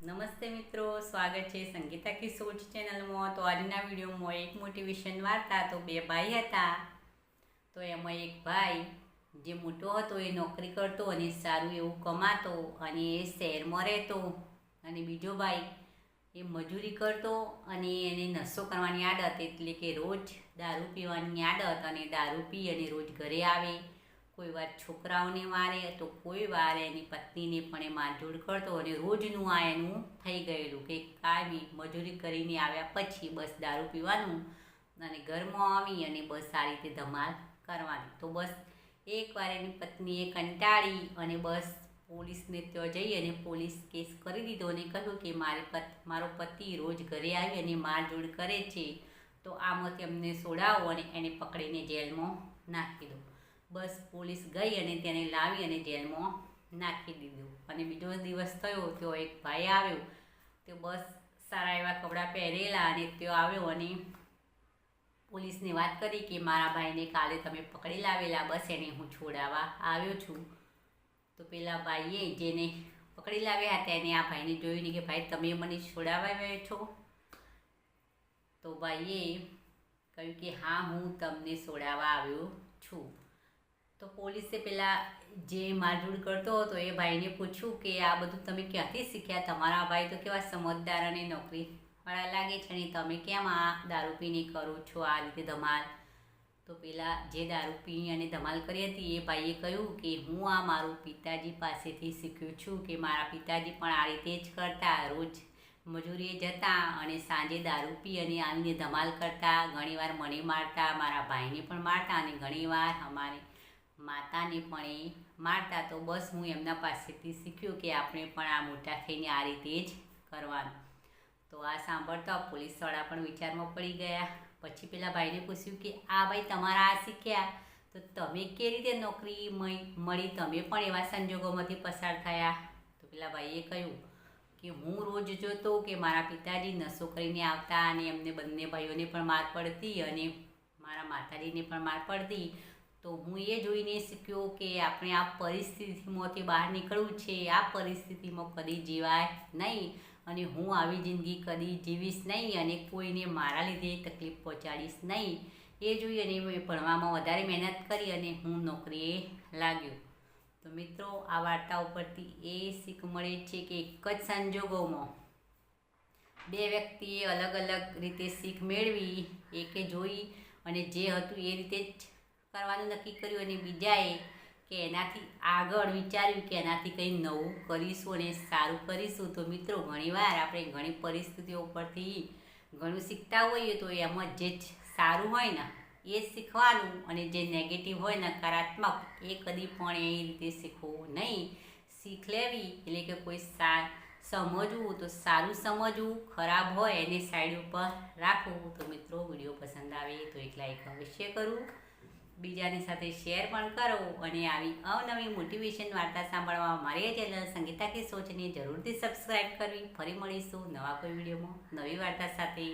નમસ્તે મિત્રો, સ્વાગત છે સંગીતા કિશોર ચેનલમાં. તો આજના વિડીયોમાં એક મોટિવેશન વાર્તા તો બે ભાઈ હતા. તો એમાં એક ભાઈ જે મોટો હતો એ નોકરી કરતો અને સારું એવું કમાતો અને એ શહેરમાં રહેતો. અને બીજો ભાઈ એ મજૂરી કરતો અને એને નશો કરવાની આદત એટલે કે રોજ દારૂ પીવાની આદત અને દારૂ પી અને રોજ ઘરે આવે. કોઈ વાર છોકરાઓને મારે તો કોઈ વાર એની પત્નીને પણ એ મારઝૂડ કરતો અને રોજનું આ એનું થઈ ગયેલું કે કાયમી મજૂરી કરીને આવ્યા પછી બસ દારૂ પીવાનું અને ઘરમાં આવી અને બસ આ રીતે ધમાલ કરવાની. તો બસ એકવાર એની પત્નીએ કંટાળી અને બસ પોલીસને ત્યાં જઈ અને પોલીસ કેસ કરી દીધો અને કહ્યું કે મારે પત, મારો પતિ રોજ ઘરે આવી અને મારઝૂડ કરે છે. તો આમાંથી અમને સોડાવો અને એને પકડીને જેલમાં નાખી દો. બસ પોલીસ ગઈ અને તેને લાવી અને જેલમાં નાખી દીધું. અને બીજો દિવસ થયો તો એક ભાઈ આવ્યો. તે બસ સારા એવા કપડાં પહેરેલા અને તેઓ આવ્યો અને પોલીસને વાત કરી કે મારા ભાઈને કાલે તમે પકડી લાવેલા બસ એને હું છોડાવવા આવ્યો છું. તો પેલા ભાઈએ જેને પકડી લાવ્યા હતા એને આ ભાઈને જોયું ને કે ભાઈ તમે મને છોડાવવા આવ્યા છો? તો ભાઈએ કહ્યું કે હા, હું તમને છોડાવવા આવ્યો છું. તો પોલીસે પેલા જે મારઝૂડ કરતો હતો એ ભાઈને પૂછ્યું કે આ બધું તમે ક્યાંથી શીખ્યા? તમારા ભાઈ તો કેવા સમજદાર અને નોકરી વાળા લાગે છે ને તમે કેમ આ દારૂ પીને કરો છો આ રીતે ધમાલ? તો પેલા જે દારૂ પી અને ધમાલ કરી હતી એ ભાઈએ કહ્યું કે હું આ મારું પિતાજી પાસેથી શીખ્યું છું કે મારા પિતાજી પણ આ રીતે જ કરતા, રોજ મજૂરીએ જતા અને સાંજે દારૂ પી અને આવીને ધમાલ કરતા, ઘણીવાર મને મારતા, મારા ભાઈને પણ મારતા અને ઘણીવાર અમારી માતાને પણ એ મારતા તો બસ હું એમના પાસેથી શીખ્યું કે આપણે પણ આ મોટા થઈને આ રીતે જ કરવાનું. તો આ સાંભળતા પોલીસવાળા પણ વિચારમાં પડી ગયા. પછી પેલા ભાઈને પૂછ્યું કે, આ ભાઈ તમારા આ શીખ્યા? તો તમે કે રીતે નોકરી મળી? તમે પણ એવા સંજોગોમાંથી પસાર થયા? તો પેલા ભાઈએ કહ્યું કે, હું રોજ જોતો કે મારા પિતાજી નશો કરીને આવતા અને એમને બંને ભાઈઓને પણ માર પડતી અને મારા માતાજીને પણ માર પડતી. તો હું એ જોઈને શીખ્યો કે આપણે આ પરિસ્થિતિમાંથી બહાર નીકળવું છે, આ પરિસ્થિતિમાં કદી જીવાય નહીં અને હું આવી જિંદગી કદી જીવીશ નહીં અને કોઈને મારા લીધે તકલીફ પહોંચાડીશ નહીં. એ જોઈ અને મેં ભણવામાં વધારે મહેનત કરી અને હું નોકરીએ લાગ્યો. તો મિત્રો, આ વાર્તા ઉપરથી એ શીખ મળે છે કે એક જ સંજોગોમાં બે વ્યક્તિએ અલગ અલગ રીતે શીખ મેળવી, એકે જોઈ અને જે હતું એ રીતે જ કરવાનું નક્કી કર્યું અને બીજાએ કે એનાથી આગળ વિચાર્યું કે એનાથી કંઈ નવું કરીશું અને સારું કરીશું. તો મિત્રો, ઘણીવાર આપણે ઘણી પરિસ્થિતિઓ પરથી ઘણું શીખતા હોઈએ તો એમાં જે સારું હોય ને, એ શીખવાનું અને જે નેગેટિવ હોય નકારાત્મક, એ કદી પણ એ રીતે શીખવું નહીં. શીખ લેવી એટલે કે કોઈ સા, સમજવું, તો સારું સમજવું, ખરાબ હોય એને સાઈડ ઉપર રાખવું. તો મિત્રો, વીડિયો પસંદ આવે તો એક લાઈક અવશ્ય કરવું બીજાની સાથે શેર પણ કરો અને આવી અવનવી મોટિવેશન વાર્તા સાંભળવા મારી ચેનલ સંગીતા કે સોચને જરૂરથી સબસ્ક્રાઈબ કરવી. ફરી મળીશું નવા કોઈ વિડીયોમાં નવી વાર્તા સાથે.